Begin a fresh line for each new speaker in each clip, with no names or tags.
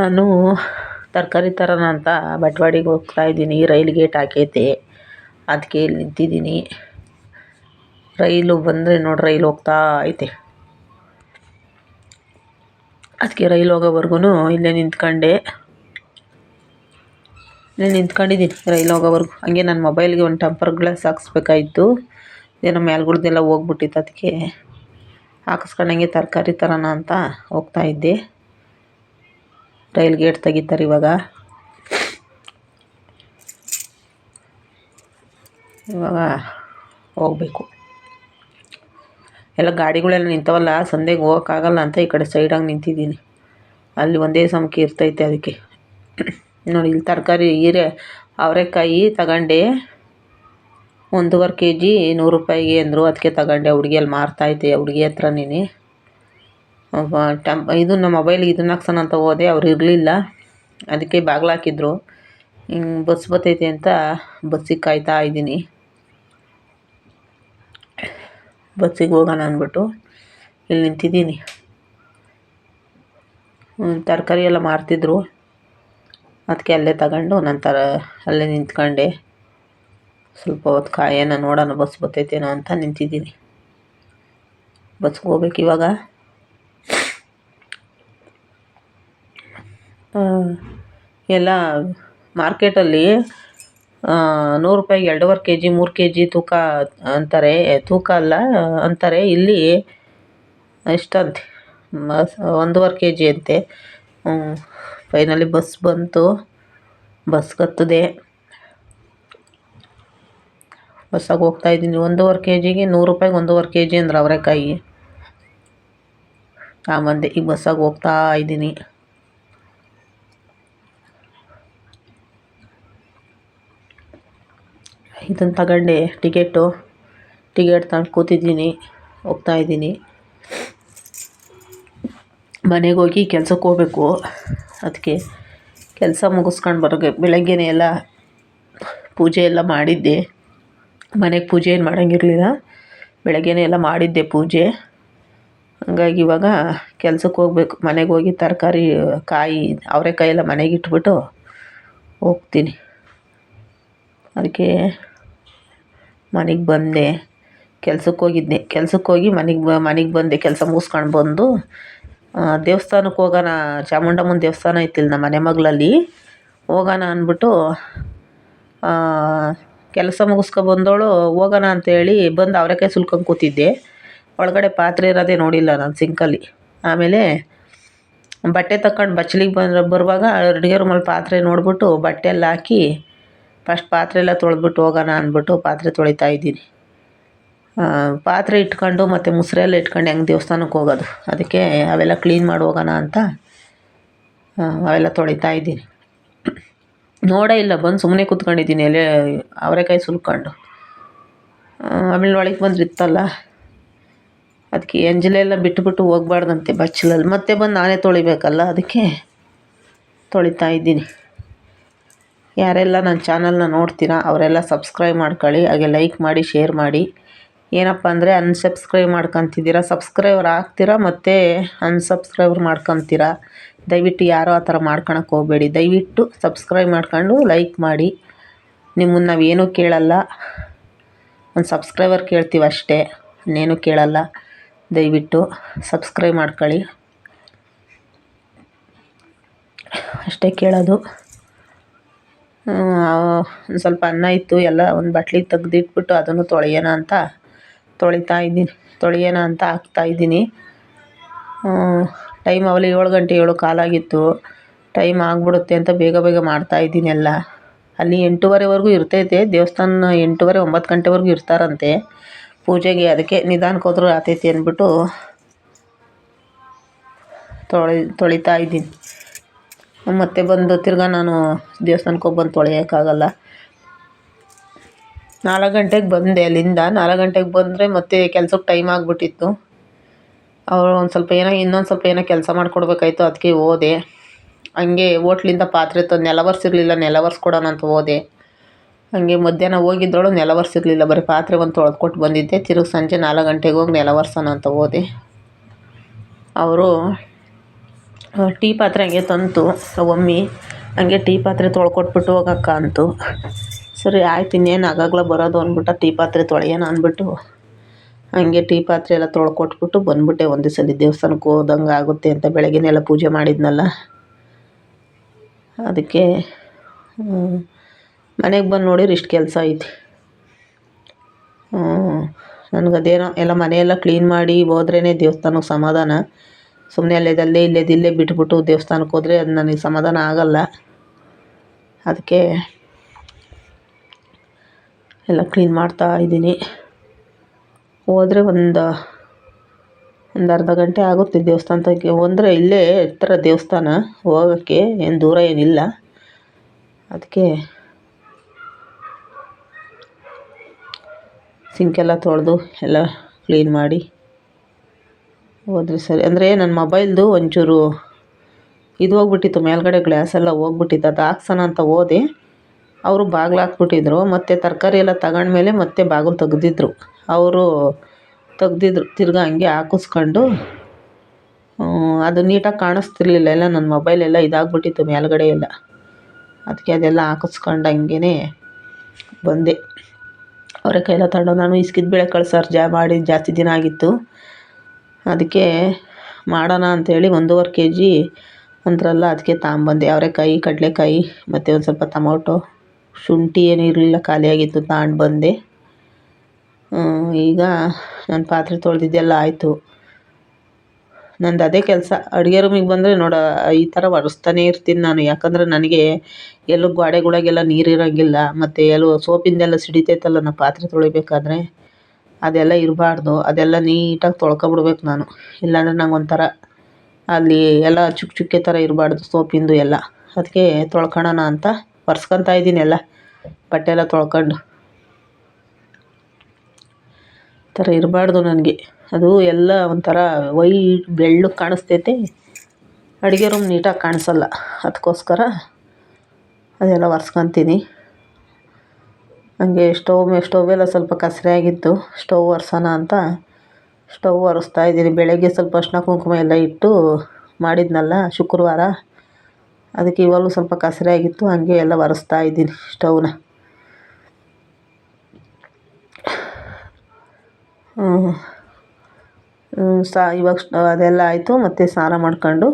ನಾನು ತರಕಾರಿ ತರೋಣ ಅಂತ ಬಟ್ವಾಡಿಗೆ ಹೋಗ್ತಾ ಇದ್ದೀನಿ. ರೈಲ್ ಗೇಟ್ ಹಾಕೈತೆ ಅದಕ್ಕೆ ಇಲ್ಲಿ ನಿಂತಿದ್ದೀನಿ. ರೈಲು ಬಂದರೆ ನೋಡಿ ರೈಲು ಹೋಗ್ತಾ ಐತೆ. ಅದಕ್ಕೆ ರೈಲು ಹೋಗೋವರೆಗೂ ಇಲ್ಲೇ ನಿಂತ್ಕೊಂಡೆ. ಇಲ್ಲೇ ನಿಂತ್ಕೊಂಡಿದ್ದೀನಿ ರೈಲು ಹೋಗೋವರೆಗೂ. ಹಂಗೆ ನನ್ನ ಮೊಬೈಲ್ಗೆ ಒಂದು ಟೆಂಪರ್ ಗ್ಲಾಸ್ ಹಾಕ್ಸ್ಬೇಕಾಯಿತು. ಏನೋ ಮೇಲ್ಗಳ್ದೆಲ್ಲ ಹೋಗ್ಬಿಟ್ಟಿತ್ತು. ಅದಕ್ಕೆ ಹಾಕಿಸ್ಕೊಂಡಂಗೆ ತರಕಾರಿ ತರೋಣ ಅಂತ ಹೋಗ್ತಾ ಇದ್ದೆ. ರೈಲ್ ಗೇಟ್ ತೆಗಿತಾರೆ ಇವಾಗ. ಇವಾಗ ಹೋಗ್ಬೇಕು. ಎಲ್ಲ ಗಾಡಿಗಳೆಲ್ಲ ನಿಂತವಲ್ಲ, ಸಂದೆಗೆ ಹೋಗೋಕ್ಕಾಗಲ್ಲ ಅಂತ ಈ ಕಡೆ ಸೈಡಾಗಿ ನಿಂತಿದ್ದೀನಿ. ಅಲ್ಲಿ ಒಂದೇ ಸಮಕ್ಕೆ ಇರ್ತೈತೆ ಅದಕ್ಕೆ. ನೋಡಿ, ಇಲ್ಲಿ ತರಕಾರಿ, ಹೀರೆ, ಅವರೆಕಾಯಿ ತಗೊಂಡೆ. ಒಂದೂವರೆ ಕೆ ಜಿ ನೂರು ರೂಪಾಯಿಗೆ ಅಂದರು, ಅದಕ್ಕೆ ತಗೊಂಡೆ. ಹುಡುಗಿ ಅಲ್ಲಿ ಮಾರ್ತಾಯಿದ್ದೆ ಹುಡುಗಿ ಹತ್ರನೇ. ಟೆಂಪ್ ನಮ್ಮ ಮೊಬೈಲ್ ಇದನ್ನ ಹಾಕ್ಸೋಣ ಅಂತ ಹೋದೆ, ಅವ್ರು ಇರಲಿಲ್ಲ. ಅದಕ್ಕೆ ಬಾಗ್ಲು ಹಾಕಿದ್ರು. ಹಿಂಗೆ ಬಸ್ ಬರ್ತೈತೆ ಅಂತ ಬಸ್ಸಿಗೆ ಕಾಯ್ತಾ ಇದ್ದೀನಿ. ಬಸ್ಸಿಗೆ ಹೋಗೋಣ ಅಂದ್ಬಿಟ್ಟು ಇಲ್ಲಿ ನಿಂತಿದ್ದೀನಿ. ತರಕಾರಿ ಎಲ್ಲ ಮಾರ್ತಿದ್ರು. ಅದಕ್ಕೆ ಅಲ್ಲೇ ತಗೊಂಡು ನಂತರ ಅಲ್ಲೇ ನಿಂತ್ಕೊಂಡೆ. ಸ್ವಲ್ಪ ಹೊತ್ತು ಕಾಯೋಣ ನೋಡೋಣ ಬಸ್ ಬರ್ತೈತೇನೋ ಅಂತ ನಿಂತಿದ್ದೀನಿ. ಬಸ್ಗೆ ಹೋಗ್ಬೇಕು ಇವಾಗ. ಎಲ್ಲ ಮಾರ್ಕೆಟಲ್ಲಿ ನೂರು ರೂಪಾಯಿಗೆ ಎರಡೂವರೆ ಕೆ ಜಿ ಮೂರು ಕೆ ಜಿ ತೂಕ ಅಂತಾರೆ. ತೂಕ ಅಲ್ಲ, ಅಂತಾರೆ. ಇಲ್ಲಿ ಎಷ್ಟಂತೆ? ಒಂದೂವರೆ ಕೆ ಜಿ ಅಂತೆ ಫೈನಲಿ ಬಸ್ ಬಂತು. ಬಸ್ಗೆ ಹತ್ತಿದೆ ಹೋಗ್ತಾ ಇದ್ದೀನಿ. ಒಂದೂವರೆ ಕೆ ಜಿಗೆ ನೂರು ರೂಪಾಯಿಗೆ ಒಂದೂವರೆ ಕೆ ಜಿ ಅಂದ್ರೆ ಅವರೆಕಾಯಿ. ತಗೊಂಬಂದೆ ಈಗ ಬಸ್ಸಾಗಿ ಹೋಗ್ತಾ ಇದ್ದೀನಿ. ಇದನ್ನು ತಗೊಂಡೆ ಟಿಕೆಟು ಟಿಕೆಟ್ ತಗೊಂಡು ಕೂತಿದ್ದೀನಿ, ಹೋಗ್ತಾ ಇದ್ದೀನಿ. ಮನೆಗೆ ಹೋಗಿ ಕೆಲ್ಸಕ್ಕೆ ಹೋಗ್ಬೇಕು. ಅದಕ್ಕೆ ಕೆಲಸ ಮುಗಿಸ್ಕೊಂಡು ಬರೋಕ್ಕೆ ಬೆಳಗ್ಗೆನೇ ಎಲ್ಲ ಪೂಜೆ ಎಲ್ಲ ಮಾಡಿದ್ದೆ. ಮನೆಗೆ ಪೂಜೆ ಏನು ಮಾಡೋಂಗಿರಲಿಲ್ಲ. ಬೆಳಗ್ಗೆನೇ ಎಲ್ಲ ಮಾಡಿದ್ದೆ ಪೂಜೆ. ಹಂಗಾಗಿ ಇವಾಗ ಕೆಲ್ಸಕ್ಕೆ ಹೋಗ್ಬೇಕು. ಮನೆಗೆ ಹೋಗಿ ತರಕಾರಿ, ಕಾಯಿ, ಅವರೆಕಾಯಿ ಎಲ್ಲ ಮನೆಗೆ ಇಟ್ಬಿಟ್ಟು ಹೋಗ್ತೀನಿ. ಅದಕ್ಕೆ ಮನೆಗೆ ಬಂದೆ. ಕೆಲ್ಸಕ್ಕೆ ಹೋಗಿದ್ದೆ. ಕೆಲ್ಸಕ್ಕೆ ಹೋಗಿ ಮನೆಗೆ ಬ ಮನೆಗೆ ಬಂದೆ. ಕೆಲಸ ಮುಗಿಸ್ಕೊಂಡು ಬಂದು ದೇವಸ್ಥಾನಕ್ಕೆ ಹೋಗೋಣ. ಚಾಮುಂಡಮ್ಮನ ದೇವಸ್ಥಾನ ಐತಿಲ್ಲ ನಮ್ಮ ಮನೆ ಮಗ್ಳಲ್ಲಿ. ಹೋಗೋಣ ಅಂದ್ಬಿಟ್ಟು ಕೆಲಸ ಮುಗಿಸ್ಕೊ ಬಂದವಳು ಹೋಗೋಣ ಅಂತೇಳಿ ಬಂದು ಅವರೆಕಾಯಿ ಸುಲ್ಕೊಂಡು ಕೂತಿದ್ದೆ. ಒಳಗಡೆ ಪಾತ್ರೆ ಇರೋದೇ ನೋಡಿಲ್ಲ ನಾನು ಸಿಂಕಲ್ಲಿ ಆಮೇಲೆ ಬಟ್ಟೆ ತಗೊಂಡು ಬಚ್ಚಲಿಗೆ ಬಂದ್ರೆ ಬರುವಾಗ ಅಡುಗೆ ರೂಮಲ್ಲಿ ಪಾತ್ರೆ ನೋಡಿಬಿಟ್ಟು ಬಟ್ಟೆ ಎಲ್ಲ ಹಾಕಿ ಫಸ್ಟ್ ಪಾತ್ರೆ ಎಲ್ಲ ತೊಳೆದ್ಬಿಟ್ಟು ಹೋಗೋಣ ಅಂದ್ಬಿಟ್ಟು ಪಾತ್ರೆ ತೊಳಿತಾ ಇದ್ದೀನಿ. ಪಾತ್ರೆ ಇಟ್ಕೊಂಡು ಮತ್ತು ಮುಸ್ರೆಲ್ಲ ಇಟ್ಕೊಂಡು ಹೆಂಗೆ ದೇವಸ್ಥಾನಕ್ಕೆ ಹೋಗೋದು. ಅದಕ್ಕೆ ಅವೆಲ್ಲ ಕ್ಲೀನ್ ಮಾಡಿ ಹೋಗೋಣ ಅಂತ ಅವೆಲ್ಲ ತೊಳಿತಾ ಇದ್ದೀನಿ. ನೋಡೇ ಇಲ್ಲ, ಬಂದು ಸುಮ್ಮನೆ ಕೂತ್ಕೊಂಡಿದ್ದೀನಿ, ಎಲೆ, ಅವರೆಕಾಯಿ ಸುಲ್ಕೊಂಡು. ಆಮೇಲೆ ಒಳಗೆ ಬಂದು ಇತ್ತಲ್ಲ ಅದಕ್ಕೆ ಎಂಜಲೆಲ್ಲ ಬಿಟ್ಟುಬಿಟ್ಟು ಹೋಗ್ಬಾರ್ದಂತೆ ಬಚ್ಚಲಲ್ಲಿ ಮತ್ತೆ ಬಂದು ನಾನೇ ತೊಳಿಬೇಕಲ್ಲ, ಅದಕ್ಕೆ ತೊಳಿತಾ ಇದ್ದೀನಿ. ಯಾರೆಲ್ಲ ನನ್ನ ಚಾನಲ್ನ ನೋಡ್ತೀರಾ, ಅವರೆಲ್ಲ ಸಬ್ಸ್ಕ್ರೈಬ್ ಮಾಡ್ಕೊಳ್ಳಿ, ಹಾಗೆ ಲೈಕ್ ಮಾಡಿ, ಶೇರ್ ಮಾಡಿ. ಏನಪ್ಪ ಅಂದರೆ ಅನ್ಸಬ್ಸ್ಕ್ರೈಬ್ ಮಾಡ್ಕೊತಿದ್ದೀರಾ ಸಬ್ಸ್ಕ್ರೈಬರ್ ಆಗ್ತೀರಾ ಮತ್ತು ಅನ್ಸಬ್ಸ್ಕ್ರೈಬರ್ ಮಾಡ್ಕೊತೀರಾ? ದಯವಿಟ್ಟು ಯಾರೋ ಆ ಥರ ಮಾಡ್ಕೊಳಕ್ಕೆ ಹೋಗಬೇಡಿ. ದಯವಿಟ್ಟು ಸಬ್ಸ್ಕ್ರೈಬ್ ಮಾಡ್ಕೊಂಡು ಲೈಕ್ ಮಾಡಿ. ನಿಮ್ಮನ್ನು ನಾವೇನೂ ಕೇಳಲ್ಲ. ಒಂದು ಸಬ್ಸ್ಕ್ರೈಬರ್ ಕೇಳ್ತೀವಿ ಅಷ್ಟೇ, ಇನ್ನೇನು ಕೇಳಲ್ಲ. ದಯವಿಟ್ಟು ಸಬ್ಸ್ಕ್ರೈಬ್ ಮಾಡ್ಕೊಳ್ಳಿ. ಅಷ್ಟೇ ಕೇಳೋದು. ಒಂದು ಸ್ವಲ್ಪ ಅನ್ನ ಇತ್ತು, ಎಲ್ಲ ಒಂದು ಬಟ್ಲಿಗೆ ತೆಗ್ದಿಟ್ಬಿಟ್ಟು ಅದನ್ನು ತೊಳೆಯೋಣ ಅಂತ ತೊಳಿತಾ ಇದ್ದೀನಿ. ತೊಳೆಯೋಣ ಅಂತ ಹಾಕ್ತಾ ಇದ್ದೀನಿ. ಟೈಮ್ ಅವಲಿ ಏಳು ಗಂಟೆ ಏಳು ಕಾಲಾಗಿತ್ತು. ಟೈಮ್ ಆಗಿಬಿಡುತ್ತೆ ಅಂತ ಬೇಗ ಬೇಗ ಮಾಡ್ತಾ ಇದ್ದೀನಿ ಎಲ್ಲ. ಅಲ್ಲಿ ಎಂಟೂವರೆವರೆಗೂ ಇರ್ತೈತೆ, ದೇವಸ್ಥಾನ ಎಂಟೂವರೆ ಒಂಬತ್ತು ಗಂಟೆವರೆಗೂ ಇರ್ತಾರಂತೆ. ಪೂಜೆಗೆ ಅದಕ್ಕೆ ನಿಧಾನಕ್ಕೆ ಹೋದ್ರೂ ಆತೈತಿ ಅಂದ್ಬಿಟ್ಟು ತೊಳಿ, ತೊಳಿತಾ ಇದ್ದೀನಿ. ಮತ್ತೆ ಬಂದು ತಿರ್ಗಾ ನಾನು ದೇವಸ್ಥಾನಕ್ಕೆ ಹೋಗಿ ಬಂದು ತೊಳೆಯೋಕ್ಕಾಗಲ್ಲ. ನಾಲ್ಕು ಗಂಟೆಗೆ ಬಂದೆ ಅಲ್ಲಿಂದ. ನಾಲ್ಕು ಗಂಟೆಗೆ ಬಂದರೆ ಮತ್ತೆ ಕೆಲ್ಸಕ್ಕೆ ಟೈಮ್ ಆಗಿಬಿಟ್ಟಿತ್ತು. ಅವರು ಒಂದು ಸ್ವಲ್ಪ ಏನೋ, ಇನ್ನೊಂದು ಸ್ವಲ್ಪ ಏನೋ ಕೆಲಸ ಮಾಡಿಕೊಡ್ಬೇಕಾಯ್ತು ಅದಕ್ಕೆ ಹೋದೆ. ಹಂಗೆ ಹೋಟ್ಲಿಂದ ಪಾತ್ರೆ ತಂದು, ನೆಲ ಒರ್ಸಿರ್ಲಿಲ್ಲ, ನೆಲ ಒರೆಸ್ಕೊಡೋಣ ಅಂತ ಹೋದೆ. ಹಂಗೆ ಮಧ್ಯಾಹ್ನ ಹೋಗಿದ್ದವಳು ನೆಲ ಒರ್ಸಿರ್ಲಿಲ್ಲ, ಬರೀ ಪಾತ್ರೆ ಒಂದು ತೊಳೆದು ಕೊಟ್ಟು ಬಂದಿದ್ದೆ. ತಿರುಗಿ ಸಂಜೆ ನಾಲ್ಕು ಗಂಟೆಗೆ ಹೋಗಿ ನೆಲ ಒರೆಸೋಣ ಅಂತ ಹೋದೆ. ಅವರು ಟೀ ಪಾತ್ರೆ ಹಂಗೆ ತಂತು. ಒಮ್ಮೆ ಹಂಗೆ ಟೀ ಪಾತ್ರೆ ತೊಳ್ಕೊಟ್ಬಿಟ್ಟು ಹೋಗಕ್ಕ ಅಂತು. ಸರಿ, ಆಯ್ತು, ಇನ್ನೇನು ಆಗಾಗ್ಲೇ ಬರೋದು ಅಂದ್ಬಿಟ್ಟು ಟೀ ಪಾತ್ರೆ ತೊಳೆಯೋಣ ಅಂದ್ಬಿಟ್ಟು ಹಂಗೆ ಟೀ ಪಾತ್ರೆ ಎಲ್ಲ ತೊಳ್ಕೊಟ್ಬಿಟ್ಟು ಬಂದ್ಬಿಟ್ಟೆ. ಒಂದೇ ಸಲ ದೇವಸ್ಥಾನಕ್ಕೆ ಹೋದಂಗೆ ಆಗುತ್ತೆ ಅಂತ ಬೆಳಗ್ಗೆನೆಲ್ಲ ಪೂಜೆ ಮಾಡಿದ್ನಲ್ಲ. ಅದಕ್ಕೆ ಮನೆಗೆ ಬಂದು ನೋಡಿದ್ರೆ ಇಷ್ಟು ಕೆಲಸ ಐತಿ. ನನಗದೇನೋ ಎಲ್ಲ ಮನೆಯೆಲ್ಲ ಕ್ಲೀನ್ ಮಾಡಿ ಹೋದ್ರೇ ದೇವಸ್ಥಾನಕ್ಕೆ ಸಮಾಧಾನ. ಸುಮ್ಮನೆ ಅಲ್ಲೇದಲ್ಲೇ ಇಲ್ಲೇದಿಲ್ಲೇ ಬಿಟ್ಬಿಟ್ಟು ದೇವಸ್ಥಾನಕ್ಕೆ ಹೋದರೆ ಅದು ನನಗೆ ಸಮಾಧಾನ ಆಗಲ್ಲ. ಅದಕ್ಕೆ ಎಲ್ಲ ಕ್ಲೀನ್ ಮಾಡ್ತಾ ಇದ್ದೀನಿ. ಹೋದರೆ ಒಂದು ಒಂದು ಅರ್ಧ ಗಂಟೆ ಆಗುತ್ತೆ ದೇವಸ್ಥಾನ ತೆಗೆ ಅಂದರೆ ಇಲ್ಲೇ ಹತ್ರ ದೇವಸ್ಥಾನ, ಹೋಗೋಕ್ಕೆ ಏನು ದೂರ ಏನಿಲ್ಲ. ಅದಕ್ಕೆ ಸಿಂಕೆಲ್ಲ ತೊಳೆದು ಎಲ್ಲ ಕ್ಲೀನ್ ಮಾಡಿ ಹೋದ್ರೆ ಸರಿ. ಅಂದರೆ ನನ್ನ ಮೊಬೈಲ್ದು ಒಂಚೂರು ಇದು ಹೋಗ್ಬಿಟ್ಟಿತ್ತು, ಮೇಲ್ಗಡೆ ಗ್ಲಾಸ್ ಎಲ್ಲ ಹೋಗ್ಬಿಟ್ಟಿತ್ತು. ಅದು ಹಾಕ್ಸೋಣ ಅಂತ ಹೋದೆ. ಅವರು ಬಾಗಿಲು ಹಾಕ್ಬಿಟ್ಟಿದ್ರು. ಮತ್ತು ತರಕಾರಿ ಎಲ್ಲ ತಗೊಂಡ್ಮೇಲೆ ಮತ್ತೆ ಬಾಗಿಲು ತೆಗೆದಿದ್ರು. ಅವರು ತೆಗ್ದಿದ್ರು, ತಿರ್ಗಾ ಹಂಗೆ ಹಾಕಿಸ್ಕೊಂಡು ಅದು ನೀಟಾಗಿ ಕಾಣಿಸ್ತಿರ್ಲಿಲ್ಲ. ಎಲ್ಲ ನನ್ನ ಮೊಬೈಲ್ ಎಲ್ಲ ಇದಾಗ್ಬಿಟ್ಟಿತ್ತು ಮೇಲ್ಗಡೆ ಎಲ್ಲ. ಅದಕ್ಕೆ ಅದೆಲ್ಲ ಹಾಕಿಸ್ಕೊಂಡು ಹಂಗೇ ಬಂದೆ. ಅವರ ಕೈಲ ತಗೊಂಡು ನಾನು ಇಸ್ಕಿದ ಬೇಳೆ ಕಳ್ಸಾರು ಜಾ ಮಾಡಿ ಜಾಸ್ತಿ ದಿನ ಆಗಿತ್ತು. ಅದಕ್ಕೆ ಮಾಡೋಣ ಅಂಥೇಳಿ ಒಂದೂವರೆ ಕೆ ಜಿ ಅಂದ್ರಲ್ಲ, ಅದಕ್ಕೆ ತಗೊಂಬಂದೆ ಅವರೆಕಾಯಿ, ಕಡಲೆಕಾಯಿ, ಮತ್ತು ಒಂದು ಸ್ವಲ್ಪ ಟೊಮೊಟೊ. ಶುಂಠಿ ಏನು ಇರಲಿಲ್ಲ ಖಾಲಿಯಾಗಿತ್ತು ತಗೊಂಡು ಬಂದೆ ಈಗ ನಾನು ಪಾತ್ರೆ ತೊಳೆದಿದ್ದೆಲ್ಲ ಆಯಿತು. ನಂದು ಅದೇ ಕೆಲಸ. ಅಡುಗೆ ರೂಮಿಗೆ ಬಂದರೆ ನೋಡೋ, ಈ ಥರ ಒರೆಸ್ತಾನೇ ಇರ್ತೀನಿ ನಾನು. ಯಾಕಂದರೆ ನನಗೆ ಎಲ್ಲೂ ಗೋಡೆಗಳಿಗೆಲ್ಲ ನೀರು ಇರೋಂಗಿಲ್ಲ. ಮತ್ತು ಎಲ್ಲೂ ಸೋಪಿಂದೆಲ್ಲ ಸಿಡಿತೈತಲ್ಲ, ನಾನು ಪಾತ್ರೆ ತೊಳಿಬೇಕಾದ್ರೆ. ಅದೆಲ್ಲ ಇರಬಾರ್ದು. ಅದೆಲ್ಲ ನೀಟಾಗಿ ತೊಳ್ಕೊಬಿಡ್ಬೇಕು ನಾನು. ಇಲ್ಲಾಂದರೆ ನಂಗೆ ಒಂಥರ ಅಲ್ಲಿ ಎಲ್ಲ ಚುಕ್ಕೆ ಚುಕ್ಕೆ ಥರ ಇರಬಾರ್ದು ಸೋಪಿಂದು ಎಲ್ಲ. ಅದಕ್ಕೆ ತೊಳ್ಕೊಳೋಣ ಅಂತ ಒರ್ಸ್ಕೊತಾ ಇದ್ದೀನಿ ಎಲ್ಲ. ಬಟ್ಟೆ ಎಲ್ಲ ತೊಳ್ಕೊಂಡು. ಥರ ಇರಬಾರ್ದು ನನಗೆ. ಅದು ಎಲ್ಲ ಒಂಥರ ವೈಟ್ ಬೆಳ್ಳಗೆ ಕಾಣಿಸ್ತೈತೆ. ಅಡುಗೆ ರೂಮ್ ನೀಟಾಗಿ ಕಾಣಿಸಲ್ಲ. ಅದಕ್ಕೋಸ್ಕರ ಅದೆಲ್ಲ ಒರ್ಸ್ಕೊತೀನಿ. ಹಂಗೆ ಸ್ಟವ್ ಮೇ ಎಲ್ಲ ಸ್ವಲ್ಪ ಕಸರೆ ಆಗಿತ್ತು. ಸ್ಟವ್ ಒರೆಸೋಣ ಅಂತ. ಸ್ಟವ್ ಒರೆಸ್ತಾ ಇದ್ದೀನಿ. ಬೆಳಗ್ಗೆ ಸ್ವಲ್ಪ ಅರ್ಶಿನ ಕುಂಕುಮ ಎಲ್ಲ ಇಟ್ಟು ಮಾಡಿದ್ನಲ್ಲ ಶುಕ್ರವಾರ. ಅದಕ್ಕೆ ಇವಾಗಲೂ ಸ್ವಲ್ಪ ಕಸರೆ ಆಗಿತ್ತು. ಹಂಗೆ ಎಲ್ಲ ಒರೆಸ್ತಾ ಇದ್ದೀನಿ ಸ್ಟವ್ನ. ಸಾ, ಇವಾಗ ಅದೆಲ್ಲ ಆಯಿತು. ಮತ್ತು ಸ್ನಾನ ಮಾಡ್ಕೊಂಡು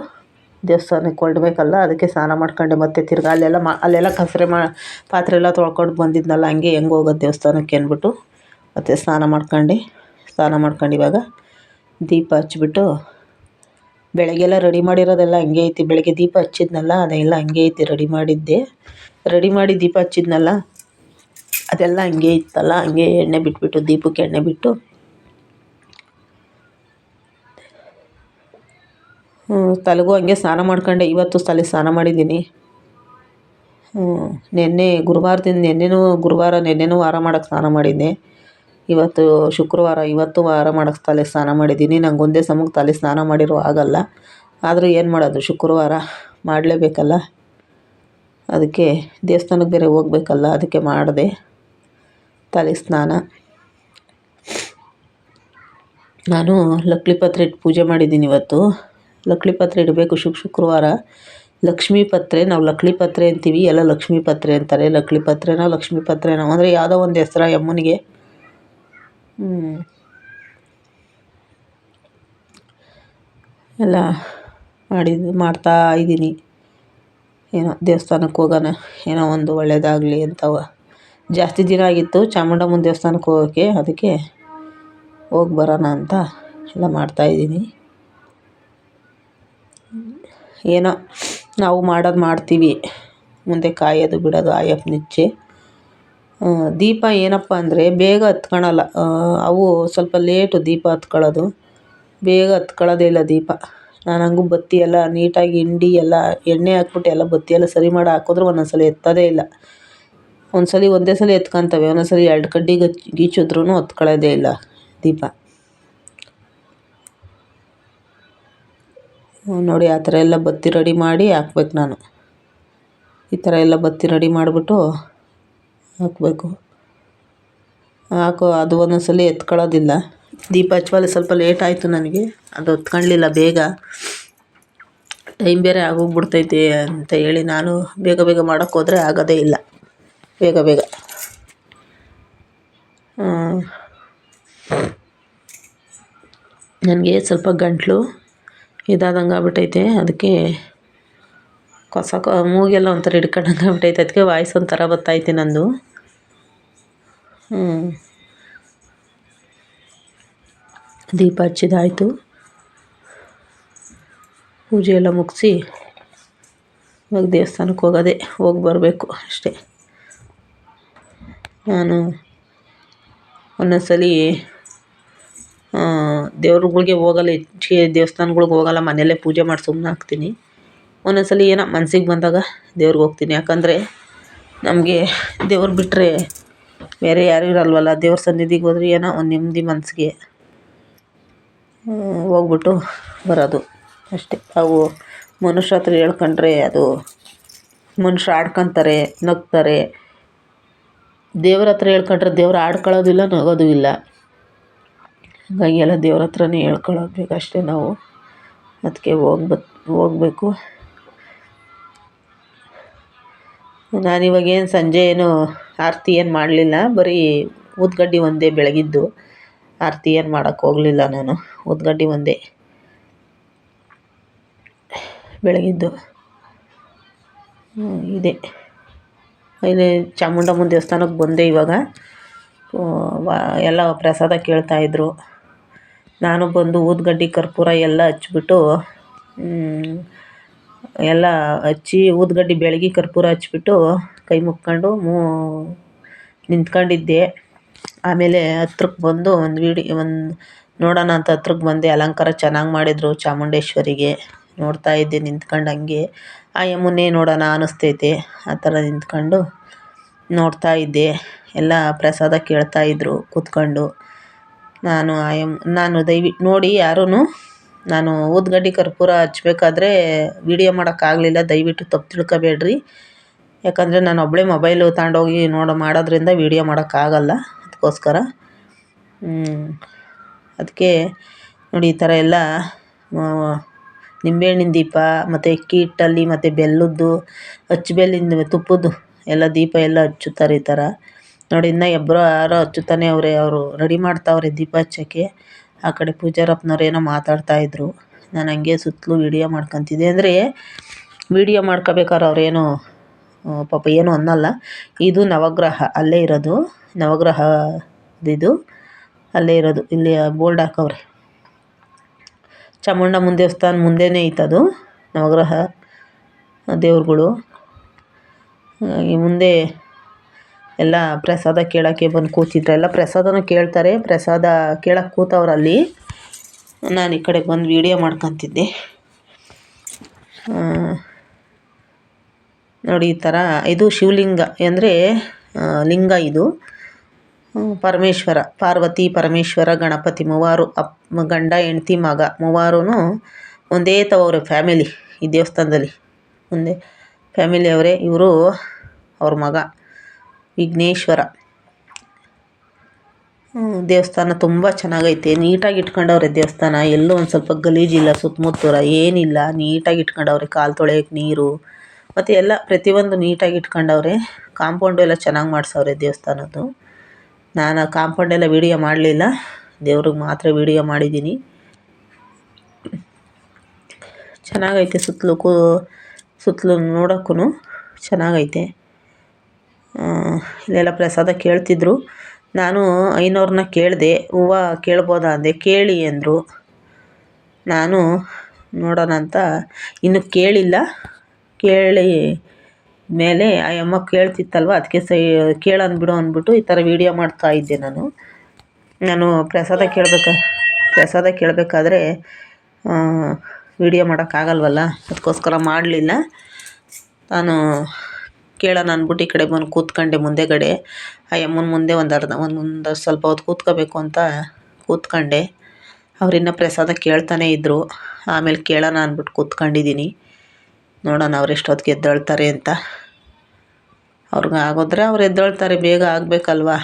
ದೇವಸ್ಥಾನಕ್ಕೆ ಹೊರಡ್ಬೇಕಲ್ಲ ಅದಕ್ಕೆ ಸ್ನಾನ ಮಾಡ್ಕೊಂಡೆ ಮತ್ತೆ ತಿರ್ಗಿ ಅಲ್ಲೆಲ್ಲ ಮಾ, ಅಲ್ಲೆಲ್ಲ ಕಸರೆ ಮಾ, ಪಾತ್ರೆ ಎಲ್ಲ ತೊಳ್ಕೊಂಡು ಬಂದಿದ್ನಲ್ಲ, ಹಂಗೆ ಹೆಂಗೆ ಹೋಗೋದು ದೇವಸ್ಥಾನಕ್ಕೆ ಅಂದ್ಬಿಟ್ಟು ಮತ್ತೆ ಸ್ನಾನ ಮಾಡ್ಕೊಂಡು. ಸ್ನಾನ ಮಾಡ್ಕೊಂಡು ಇವಾಗ ದೀಪ ಹಚ್ಬಿಟ್ಟು ಬೆಳಗ್ಗೆಲ್ಲ ರೆಡಿ ಮಾಡಿರೋದೆಲ್ಲ ಹಂಗೆ ಐತಿ. ಬೆಳಗ್ಗೆ ದೀಪ ಹಚ್ಚಿದ್ನಲ್ಲ, ಅದೆಲ್ಲ ಹಂಗೆ ಐತಿ, ರೆಡಿ ಮಾಡಿದ್ದೆ. ರೆಡಿ ಮಾಡಿ ದೀಪ ಹಚ್ಚಿದ್ನಲ್ಲ, ಅದೆಲ್ಲ ಹಂಗೆ ಇತ್ತಲ್ಲ, ಹಂಗೆ ಎಣ್ಣೆ ಬಿಟ್ಬಿಟ್ಟು, ದೀಪಕ್ಕೆ ಎಣ್ಣೆ ಬಿಟ್ಟು ತಲೆಗೂ ಹಂಗೆ ಸ್ನಾನ ಮಾಡ್ಕೊಂಡೆ. ಇವತ್ತು ತಲೆ ಸ್ನಾನ ಮಾಡಿದ್ದೀನಿ. ನೆನ್ನೆ ಗುರುವಾರದಿಂದ ನಿನ್ನೆನೂ ಗುರುವಾರ, ನಿನ್ನೆನೂ ವಾರ ಮಾಡೋಕ್ಕೆ ಸ್ನಾನ ಮಾಡಿದ್ದೆ. ಇವತ್ತು ಶುಕ್ರವಾರ, ಇವತ್ತು ವಾರ ಮಾಡೋಕ್ಕೆ ತಲೆ ಸ್ನಾನ ಮಾಡಿದ್ದೀನಿ. ನಂಗೆ ಒಂದೇ ಸಮಕ್ಕೆ ತಲೆ ಸ್ನಾನ ಮಾಡಿರೋ ಆಗಲ್ಲ. ಆದರೂ ಏನು ಮಾಡೋದು? ಶುಕ್ರವಾರ ಮಾಡಲೇಬೇಕಲ್ಲ. ಅದಕ್ಕೆ ದೇವಸ್ಥಾನಕ್ಕೆ ಬೇರೆ ಹೋಗ್ಬೇಕಲ್ಲ. ಅದಕ್ಕೆ ಮಾಡಿದೆ ತಲೆ ಸ್ನಾನ. ನಾನು ಲಕ್ಲಿಪತ್ರ ಪೂಜೆ ಮಾಡಿದ್ದೀನಿ ಇವತ್ತು. ಲಕ್ಳಿ ಪತ್ರೆ ಇಡಬೇಕು ಶುಕ್ ಶುಕ್ರವಾರ. ಲಕ್ಷ್ಮೀ ಪತ್ರೆ, ನಾವು ಲಕ್ಳಿ ಪತ್ರೆ ಅಂತೀವಿ, ಎಲ್ಲ ಲಕ್ಷ್ಮೀ ಪತ್ರೆ ಅಂತಾರೆ. ಲಕ್ಳಿ ಪತ್ರೆನೋ, ಲಕ್ಷ್ಮೀ ಪತ್ರೆನೋ ಅಂದರೆ ಯಾವುದೋ ಒಂದು ಹೆಸ್ರ ಯಮ್ಮನಿಗೆ. ಎಲ್ಲ ಮಾಡಿದ್ದು ಮಾಡ್ತಾ ಇದ್ದೀನಿ ಏನೋ ದೇವಸ್ಥಾನಕ್ಕೆ ಹೋಗೋಣ, ಏನೋ ಒಂದು ಒಳ್ಳೆಯದಾಗಲಿ ಅಂತವ ಜಾಸ್ತಿ ದಿನ ಆಗಿತ್ತು, ಚಾಮುಂಡಮ್ಮನ ದೇವಸ್ಥಾನಕ್ಕೆ ಹೋಗೋಕ್ಕೆ, ಅದಕ್ಕೆ ಹೋಗಿ ಬರೋಣ ಅಂತ ಎಲ್ಲ ಮಾಡ್ತಾಯಿದ್ದೀನಿ ಏನೋ ನಾವು ಮಾಡೋದು ಮಾಡ್ತೀವಿ. ಮುಂದೆ ಕಾಯೋದು ಬಿಡೋದು ಆಯಪ್ಪನ ಇಚ್ಛೆ ದೀಪ ಏನಪ್ಪ ಅಂದರೆ ಬೇಗ ಹತ್ಕೊಳಲ್ಲ. ಅವು ಸ್ವಲ್ಪ ಲೇಟು ದೀಪ ಹತ್ಕೊಳ್ಳೋದು. ಬೇಗ ಹತ್ಕೊಳ್ಳೋದೇ ಇಲ್ಲ ದೀಪ. ನಾನು ಹಂಗೂ ಬತ್ತಿ ಎಲ್ಲ ನೀಟಾಗಿ ಹಿಂಡಿ ಎಲ್ಲ ಎಣ್ಣೆ ಹಾಕ್ಬಿಟ್ಟು ಎಲ್ಲ ಬತ್ತಿ ಎಲ್ಲ ಸರಿ ಮಾಡಿ ಹಾಕಿದ್ರು ಒಂದೊಂದು ಸಲ ಎತ್ತೋದೇ ಇಲ್ಲ. ಒಂದ್ಸಲ ಒಂದೇ ಸಲ ಎತ್ಕೊಂತವೆ. ಒಂದೊಂದ್ಸಲ ಎರಡು ಕಡ್ಡಿ ಗಚ್ ಗೀಚಿದ್ರೂ ಹತ್ಕೊಳ್ಳೋದೇ ಇಲ್ಲ ದೀಪ. ನೋಡಿ, ಆ ಥರ ಎಲ್ಲ ಬತ್ತಿ ರೆಡಿ ಮಾಡಿ ಹಾಕ್ಬೇಕು ನಾನು. ಈ ಥರ ಎಲ್ಲ ಬತ್ತಿ ರೆಡಿ ಮಾಡಿಬಿಟ್ಟು ಹಾಕಬೇಕು. ಹಾಕೋ, ಅದು ಒಂದೊಂದ್ಸಲಿ ಸಲ ಎತ್ಕೊಳ್ಳೋದಿಲ್ಲ. ದೀಪ ಹಚ್ಚುವಲ್ಲಿ, ಸ್ವಲ್ಪ ಲೇಟ್ ಆಯಿತು ನನಗೆ. ಅದು ಹೊತ್ಕೊಳ್ಳಿಲ್ಲ ಬೇಗ. ಟೈಮ್ ಬೇರೆ ಆಗೋಗ್ಬಿಡ್ತೈತಿ ಅಂತ ಹೇಳಿ ನಾನು ಬೇಗ ಬೇಗ ಮಾಡೋಕ್ಕೋದ್ರೆ ಆಗೋದೇ ಇಲ್ಲ. ಬೇಗ ಬೇಗ. ನನಗೆ ಸ್ವಲ್ಪ ಗಂಟಲು ಇದಾದಂಗೆ ಆಗ್ಬಿಟ್ಟೈತೆ. ಅದಕ್ಕೆ ಕೊಸ ಮೂಗೆಲ್ಲ ಒಂಥರ ಹಿಡ್ಕೊಂಡಂಗೆ ಆಗ್ಬಿಟ್ಟೈತೆ. ಅದಕ್ಕೆ ವಾಯ್ಸ್ ಒಂಥರ ಬರ್ತೈತೆ ನಂದು. ಹ್ಞೂ ದೀಪ ಹಚ್ಚಿದಾಯಿತು. ಪೂಜೆ ಎಲ್ಲ ಮುಗಿಸಿ ಇವಾಗ ದೇವಸ್ಥಾನಕ್ಕೆ ಹೋಗೋದೆ, ಹೋಗಿ ಬರಬೇಕು ಅಷ್ಟೇ. ನಾನು ಒಂದೊಂದ್ಸಲಿ ದೇವ್ರುಗಳಿಗೆ ಹೋಗಲ್ಲ ಹೆಚ್ಚಿಗೆ ದೇವಸ್ಥಾನಗಳ್ಗೆ ಹೋಗಲ್ಲ, ಮನೆಯಲ್ಲೇ ಪೂಜೆ ಮಾಡಿ ಸುಮ್ಮನೆ ಆಗ್ತೀನಿ. ಒಂದೊಂದ್ಸಲಿ ಏನೋ ಮನ್ಸಿಗೆ ಬಂದಾಗ ದೇವ್ರಿಗೆ ಹೋಗ್ತೀನಿ. ಯಾಕಂದರೆ ನಮಗೆ ದೇವ್ರು ಬಿಟ್ಟರೆ ಬೇರೆ ಯಾರೂ ಇರಲ್ವಲ್ಲ. ದೇವ್ರ ಸನ್ನಿಧಿಗೆ ಹೋದ್ರೆ ಏನೋ ಒಂದು ನೆಮ್ಮದಿ ಮನಸ್ಸಿಗೆ ಹೋಗ್ಬಿಟ್ಟು ಬರೋದು ಅಷ್ಟೇ. ಅವು ಮನುಷ್ಯ ಹತ್ರ ಹೇಳ್ಕೊಂಡ್ರೆ ಅದು ಮನುಷ್ಯ ಆಡ್ಕೊತಾರೆ, ನಗ್ತಾರೆ. ದೇವ್ರ ಹತ್ರ ಹೇಳ್ಕೊಂಡ್ರೆ ದೇವ್ರು ಆಡ್ಕೊಳ್ಳೋದು ಇಲ್ಲ ನಗೋದು ಇಲ್ಲ. ಹಾಗಾಗಿ ಎಲ್ಲ ದೇವ್ರ ಹತ್ರನೇ ಹೇಳ್ಕೊಳ್ಳೋದು ಅಷ್ಟೇ ನಾವು. ಅದಕ್ಕೆ ಹೋಗ್ಬ ಹೋಗ್ಬೇಕು. ನಾನಿವಾಗ ಏನು ಸಂಜೆ ಏನು ಆರತಿ ಏನು ಮಾಡಲಿಲ್ಲ. ಬರೀ ಉದ್ಗಡ್ಡಿ ಒಂದೇ ಬೆಳಗಿದ್ದು. ಆರತಿ ಏನು ಮಾಡೋಕ್ಕೆ ಹೋಗಲಿಲ್ಲ ನಾನು. ಉದ್ಗಡ್ಡಿ ಒಂದೇ ಬೆಳಗಿದ್ದು. ಇದೆ. ಇಲ್ಲಿ ಚಾಮುಂಡಮ್ಮನ ದೇವಸ್ಥಾನಕ್ಕೆ ಬಂದೆ ಇವಾಗ. ಎಲ್ಲ ಪ್ರಸಾದ ಕೇಳ್ತಾಯಿದ್ರು ನಾನು ಬಂದು ಊದ್ಕಡ್ಡಿ ಕರ್ಪೂರ ಎಲ್ಲ ಹಚ್ಬಿಟ್ಟು ಎಲ್ಲ ಹಚ್ಚಿ ಊದ್ಕಡ್ಡಿ ಬೆಳಗ್ಗೆ ಕರ್ಪೂರ ಹಚ್ಬಿಟ್ಟು ಕೈ ಮುಕ್ಕೊಂಡು ಮೂ, ನಿಂತ್ಕೊಂಡಿದ್ದೆ. ಆಮೇಲೆ ಹತ್ರಕ್ಕೆ ಬಂದು ಒಂದು ವೀಡಿ, ಒಂದು ನೋಡೋಣ ಅಂತ ಹತ್ರಕ್ಕೆ ಬಂದೆ. ಅಲಂಕಾರ ಚೆನ್ನಾಗಿ ಮಾಡಿದರು ಚಾಮುಂಡೇಶ್ವರಿಗೆ. ನೋಡ್ತಾ ಇದ್ದೆ ನಿಂತ್ಕೊಂಡು ಹಂಗೆ ಆ ಯಮುನೆ ನೋಡೋಣ ಅನ್ನಿಸ್ತೈತೆ ಆ ಥರ ನಿಂತ್ಕೊಂಡು ನೋಡ್ತಾ ಇದ್ದೆ. ಎಲ್ಲ ಪ್ರಸಾದ ಕೇಳ್ತಾಯಿದ್ರು ಕೂತ್ಕೊಂಡು. ನಾನು ಆಯಮ್ ಯಮ್ ನಾನು ದಯವಿಟ್ಟು ನೋಡಿ ಯಾರೂ ನಾನು ಊದ್ಗಡ್ಡಿ ಕರ್ಪೂರ ಹಚ್ಬೇಕಾದ್ರೆ ವೀಡಿಯೋ ಮಾಡೋಕ್ಕಾಗಲಿಲ್ಲ, ದಯವಿಟ್ಟು ತಪ್ಪು ತಿಳ್ಕೊಬೇಡ್ರಿ. ಯಾಕಂದರೆ ನಾನು ಒಬ್ಬಳೇ ಮೊಬೈಲು ತಗೊಂಡೋಗಿ ನೋಡೋ, ಮಾಡೋದ್ರಿಂದ ವೀಡಿಯೋ ಮಾಡೋಕ್ಕಾಗಲ್ಲ ಅದಕ್ಕೋಸ್ಕರ ಅದಕ್ಕೆ ನೋಡಿ ಈ ಥರ ಎಲ್ಲ ನಿಂಬೆಹಣ್ಣಿನ ದೀಪ, ಮತ್ತು ಅಕ್ಕಿ ಹಿಟ್ಟಲ್ಲಿ, ಮತ್ತು ಬೆಲ್ಲದ್ದು ಅಚ್ಚು ಬೆಲ್ಲಿಂದು ತುಪ್ಪದ್ದು ಎಲ್ಲ ದೀಪ ಎಲ್ಲ ಹಚ್ಚುತ್ತಾರೆ ಈ ಥರ. ನೋಡಿ, ಇನ್ನ ಇಬ್ರು ಯಾರೋ ಹಚ್ಚುತ್ತಾನೆ ಅವ್ರೆ, ಅವರು ರೆಡಿ ಮಾಡ್ತಾವ್ರೆ ದೀಪ ಹಚ್ಚಕ್ಕೆ. ಆ ಕಡೆ ಪೂಜಾರಪ್ಪನವ್ರು ಏನೋ ಮಾತಾಡ್ತಾ ಇದ್ರು. ನಾನು ಹಂಗೆ ಸುತ್ತಲೂ ವಿಡಿಯೋ ಮಾಡ್ಕೊತಿದ್ದೆ. ಅಂದರೆ ವಿಡಿಯೋ ಮಾಡ್ಕೋಬೇಕಾದ್ರೆ ಅವ್ರೇನು ಪಾಪ ಏನು ಅನ್ನಲ್ಲ. ಇದು ನವಗ್ರಹ, ಅಲ್ಲೇ ಇರೋದು. ನವಗ್ರಹ ಇದು ಅಲ್ಲೇ ಇರೋದು. ಇಲ್ಲಿ ಬೋಲ್ಡ್ ಹಾಕವ್ರೆ. ಚಾಮುಂಡಮ್ಮನ ದೇವಸ್ಥಾನ ಮುಂದೆನೇ ಐತದು ನವಗ್ರಹ ದೇವ್ರುಗಳು. ಈ ಮುಂದೆ ಎಲ್ಲ ಪ್ರಸಾದ ಕೇಳೋಕ್ಕೆ ಬಂದು ಕೂತಿದ್ರೆ. ಎಲ್ಲ ಪ್ರಸಾದನೂ ಕೇಳ್ತಾರೆ. ಪ್ರಸಾದ ಕೇಳೋಕ್ಕೆ ಕೂತವ್ರು ಅಲ್ಲಿ. ನಾನು ಈ ಕಡೆಗೆ ಬಂದು ವೀಡಿಯೋ ಮಾಡ್ಕೊತಿದ್ದೆ. ನೋಡಿ ಈ ಥರ. ಇದು ಶಿವಲಿಂಗ ಅಂದರೆ ಲಿಂಗ ಇದು. ಪರಮೇಶ್ವರ, ಪಾರ್ವತಿ, ಪರಮೇಶ್ವರ, ಗಣಪತಿ ಮೂವರು, ಅಪ್, ಗಂಡ, ಹೆಂಡ್ತಿ, ಮಗ ಮೂವಾರೂ ಒಂದೇ ತವರು ಫ್ಯಾಮಿಲಿ ಈ ದೇವಸ್ಥಾನದಲ್ಲಿ. ಒಂದೇ ಫ್ಯಾಮಿಲಿ ಅವರೇ, ಇವರು ಅವ್ರ ಮಗ. ವಿಘ್ನೇಶ್ವರ. ದೇವಸ್ಥಾನ ತುಂಬ ಚೆನ್ನಾಗೈತೆ. ನೀಟಾಗಿ ಇಟ್ಕೊಂಡವ್ರೆ ದೇವಸ್ಥಾನ. ಎಲ್ಲೂ ಒಂದು ಸ್ವಲ್ಪ ಗಲೀಜಿಲ್ಲ ಸುತ್ತಮುತ್ತೂರ ಏನಿಲ್ಲ. ನೀಟಾಗಿ ಇಟ್ಕೊಂಡವ್ರೆ ಕಾಲು ತೊಳೆಯೋಕೆ ನೀರು. ಮತ್ತು ಎಲ್ಲ ಪ್ರತಿಯೊಂದು ನೀಟಾಗಿ ಇಟ್ಕೊಂಡವ್ರೆ. ಕಾಂಪೌಂಡು ಎಲ್ಲ ಚೆನ್ನಾಗಿ ಮಾಡಿಸವ್ರೆ ದೇವಸ್ಥಾನದ್ದು. ನಾನು ಕಾಂಪೌಂಡ್ ಕಾಂಪೌಂಡೆಲ್ಲ ವೀಡಿಯೋ ಮಾಡಲಿಲ್ಲ. ದೇವ್ರಿಗೆ ಮಾತ್ರ ವೀಡಿಯೋ ಮಾಡಿದ್ದೀನಿ ಚೆನ್ನಾಗೈತೆ ಸುತ್ತಲೂ ಕೂ, ಸುತ್ತಲೂ ನೋಡೋಕ್ಕೂ ಚೆನ್ನಾಗೈತೆ. ಇಲ್ಲೆಲ್ಲ ಪ್ರಸಾದ ಕೇಳ್ತಿದ್ರು. ನಾನು ಐನೋರನ್ನ ಕೇಳಿದೆ, ಹೂವ ಕೇಳ್ಬೋದಾ ಅಂದೆ. ಕೇಳಿ ಅಂದರು. ನಾನು ನೋಡೋಣ ಅಂತ ಇನ್ನು ಕೇಳಿಲ್ಲ. ಕೇಳಿ ಮೇಲೆ, ಆ ಅಮ್ಮ ಕೇಳ್ತಿತ್ತಲ್ವ, ಅದಕ್ಕೆ ಸೈ ಕೇಳಂದ್ಬಿಡು ಬಿಡು ಅಂದ್ಬಿಟ್ಟು ಈ ಥರ ವೀಡಿಯೋ ಮಾಡ್ತಾಯಿದ್ದೆ ನಾನು. ನಾನು ಪ್ರಸಾದ ಕೇಳಬೇಕ, ಪ್ರಸಾದ ಕೇಳಬೇಕಾದ್ರೆ ವೀಡಿಯೋ ಮಾಡೋಕ್ಕಾಗಲ್ವಲ್ಲ, ಅದಕ್ಕೋಸ್ಕರ ಮಾಡಲಿಲ್ಲ. ನಾನು ಕೇಳೋಣ ಅಂದ್ಬಿಟ್ಟು ಈ ಕಡೆ ಬಂದು ಕೂತ್ಕೊಂಡೆ ಮುಂದೆಗಡೆ ಆ ಯಮ್ಮನ ಮುಂದೆ ಒಂದು ಅರ್ಧ, ಒಂದು ಸ್ವಲ್ಪ ಹೊತ್ತು ಕೂತ್ಕೋಬೇಕು ಅಂತ ಕೂತ್ಕೊಂಡೆ. ಅವರಿನ್ನ ಪ್ರಸಾದ ಕೇಳ್ತಾನೇ ಇದ್ದರು ಆಮೇಲೆ ಕೇಳೋಣ ಅಂದ್ಬಿಟ್ಟು ಕೂತ್ಕೊಂಡಿದ್ದೀನಿ. ನೋಡೋಣ ಅವ್ರು ಎಷ್ಟೊತ್ತಿಗೆ ಎದ್ದೇಳ್ತಾರೆ ಅಂತ. ಅವ್ರಿಗೆ ಆಗೋದ್ರೆ ಅವ್ರು ಎದ್ದೇಳ್ತಾರೆ, ಬೇಗ ಆಗಬೇಕಲ್ವಾ?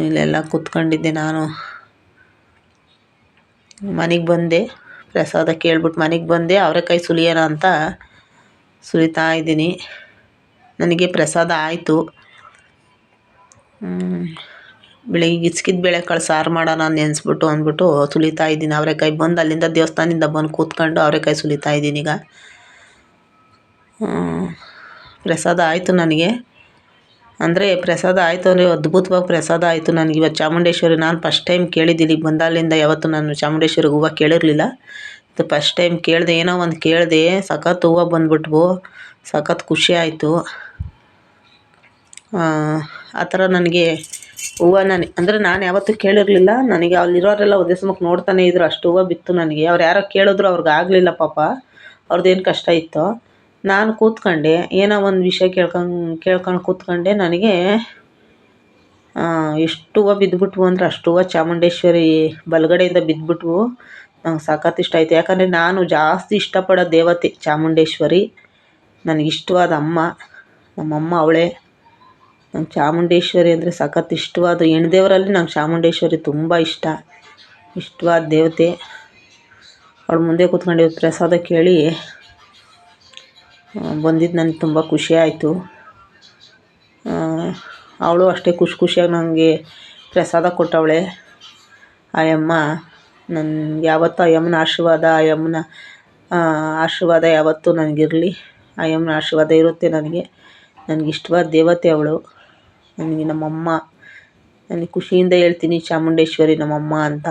ಇಲ್ಲೆಲ್ಲ ಕೂತ್ಕೊಂಡಿದ್ದೆ ನಾನು. ಮನೆಗೆ ಬಂದೆ. ಪ್ರಸಾದ ಕೇಳ್ಬಿಟ್ಟು ಮನೆಗೆ ಬಂದೆ. ಅವರೆಕಾಯಿ ಸುಲಿಯೋಣ ಅಂತ ಸುಲಿತಾ ಇದ್ದೀನಿ. ನನಗೆ ಪ್ರಸಾದ ಆಯಿತು. ಬೆಳಿಗ್ಗೆ ಗಿಚ್ಕಿದ ಬೇಳೆಕಾಳು ಸಾರು ಮಾಡೋಣ ನೆನೆಸ್ಬಿಟ್ಟು ಅಂದ್ಬಿಟ್ಟು ಸುಲಿತಾ ಇದ್ದೀನಿ. ಅವರೆಕಾಯಿ ಬಂದು ಅಲ್ಲಿಂದ ದೇವಸ್ಥಾನದಿಂದ ಬಂದು ಕೂತ್ಕೊಂಡು ಅವರೆಕಾಯಿ ಸುಲಿತಾ ಇದ್ದೀನಿ ಈಗ. ಪ್ರಸಾದ ಆಯಿತು ನನಗೆ. ಅಂದರೆ ಪ್ರಸಾದ ಆಯಿತು ಅಂದರೆ ಅದ್ಭುತವಾಗಿ ಪ್ರಸಾದ ಆಯಿತು ನನಗೆ. ಇವತ್ತು ಚಾಮುಂಡೇಶ್ವರಿ ನಾನು ಫಸ್ಟ್ ಟೈಮ್ ಕೇಳಿದ್ದೀನಿ. ಇಲ್ಲಿಗೆ ಬಂದಾಗಲಿಂದ ಯಾವತ್ತೂ ನಾನು ಚಾಮುಂಡೇಶ್ವರಿಗೆ ಹೂವು ಕೇಳಿರಲಿಲ್ಲ. ಇದು ಫಸ್ಟ್ ಟೈಮ್ ಕೇಳಿದೆ, ಏನೋ ಒಂದು ಕೇಳಿದೆ, ಸಖತ್ ಹೂವು ಬಂದ್ಬಿಟ್ವು, ಸಖತ್ ಖುಷಿ ಆಯಿತು. ಆ ಥರ ನನಗೆ ಹೂವು ನಾನು ಅಂದರೆ ನಾನು ಯಾವತ್ತೂ ಕೇಳಿರಲಿಲ್ಲ, ನನಗೆ ಅಲ್ಲಿರೋರೆಲ್ಲ ಒಂದೇ ಸಮಕ್ಕೆ ನೋಡ್ತಾನೆ ಇದ್ರು, ಅಷ್ಟು ಹೂವು ಬಿತ್ತು ನನಗೆ. ಅವ್ರು ಯಾರೋ ಕೇಳಿದ್ರು ಅವ್ರಿಗೆ ಆಗಲಿಲ್ಲ ಪಾಪ ಅವ್ರದ್ದೇನು ಕಷ್ಟ ಇತ್ತು. ನಾನು ಕೂತ್ಕೊಂಡೆ, ಏನೋ ಒಂದು ವಿಷಯ ಕೇಳ್ಕೊಂಡು ಕೇಳ್ಕೊಂಡು ಕೂತ್ಕೊಂಡೆ, ನನಗೆ ಎಷ್ಟು ಹೂವು ಬಿದ್ದುಬಿಟ್ವು ಅಂದರೆ ಅಷ್ಟು ಹೂವು ಚಾಮುಂಡೇಶ್ವರಿ ಬಲಗಡೆಯಿಂದ ಬಿದ್ದುಬಿಟ್ವು ನಂಗೆ ಸಖತ್ ಇಷ್ಟ ಆಯಿತು. ಯಾಕಂದರೆ ನಾನು ಜಾಸ್ತಿ ಇಷ್ಟಪಡೋ ದೇವತೆ ಚಾಮುಂಡೇಶ್ವರಿ. ನನಗೆ ಇಷ್ಟವಾದ ಅಮ್ಮ, ನಮ್ಮಮ್ಮ ಅವಳೇ. ನಂಗೆ ಚಾಮುಂಡೇಶ್ವರಿ ಅಂದರೆ ಸಖತ್ ಇಷ್ಟವಾದ ಹೆಣ್ದೇವ್ರಲ್ಲಿ ನಂಗೆ ಚಾಮುಂಡೇಶ್ವರಿ ತುಂಬ ಇಷ್ಟ. ಇಷ್ಟವಾದ ದೇವತೆ. ಅವಳು ಮುಂದೆ ಕೂತ್ಕೊಂಡು ಪ್ರಸಾದ ಕೇಳಿ ಬಂದಿದ್ದು ನನಗೆ ತುಂಬ ಖುಷಿ ಆಯಿತು. ಅವಳು ಅಷ್ಟೇ ಖುಷಿ ಖುಷಿಯಾಗಿ ನನಗೆ ಪ್ರಸಾದ ಕೊಟ್ಟವಳೆ. ಆಯಮ್ಮ ನನ್ನ ಯಾವತ್ತೂ ಅಯ್ಯಮ್ಮನ ಆಶೀರ್ವಾದ ಅಯ್ಯಮ್ಮನ ಆಶೀರ್ವಾದ ಯಾವತ್ತೂ ನನಗಿರಲಿ. ಅಯ್ಯಮ್ಮನ ಆಶೀರ್ವಾದ ಇರುತ್ತೆ ನನಗೆ. ನನಗೆ ಇಷ್ಟವಾದ ದೇವತೆ ಅವಳು. ನನಗೆ ನಮ್ಮಮ್ಮ. ನನಗೆ ಖುಷಿಯಿಂದ ಹೇಳ್ತೀನಿ ಚಾಮುಂಡೇಶ್ವರಿ ನಮ್ಮಮ್ಮ ಅಂತ.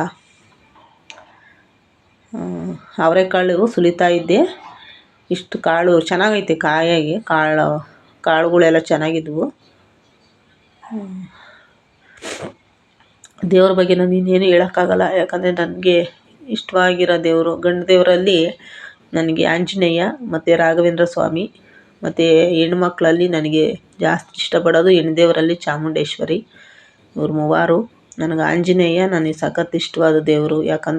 ಅವರೆಕಾಳು ಸುಲಿತಾ ಇದ್ದೆ. ಇಷ್ಟು ಕಾಳು ಚೆನ್ನಾಗೈತೆ ಕಾಯಾಗಿ. ಕಾಳು, ಕಾಳುಗಳೆಲ್ಲ ಚೆನ್ನಾಗಿದ್ವು. ದೇವ್ರ ಬಗ್ಗೆ ನಾನು ಇನ್ನೇನು ಹೇಳೋಕ್ಕಾಗಲ್ಲ. ಯಾಕಂದರೆ ನನಗೆ ಇಷ್ಟವಾಗಿರೋ ದೇವರು, ಗಂಡ ದೇವರಲ್ಲಿ ನನಗೆ ಆಂಜನೇಯ ಮತ್ತು ರಾಘವೇಂದ್ರ ಸ್ವಾಮಿ ಮತ್ತು ಹೆಣ್ಮಕ್ಳಲ್ಲಿ ನನಗೆ ಜಾಸ್ತಿ ಇಷ್ಟಪಡೋದು ಹೆಣ್ಣು ದೇವರಲ್ಲಿ ಚಾಮುಂಡೇಶ್ವರಿ. ಇವ್ರು ಮೂವರು. ನನಗೆ ಆಂಜನೇಯ, ನನಗೆ ಸಖತ್ ಇಷ್ಟವಾದ ದೇವರು. ಯಾಕಂದ್ರೆ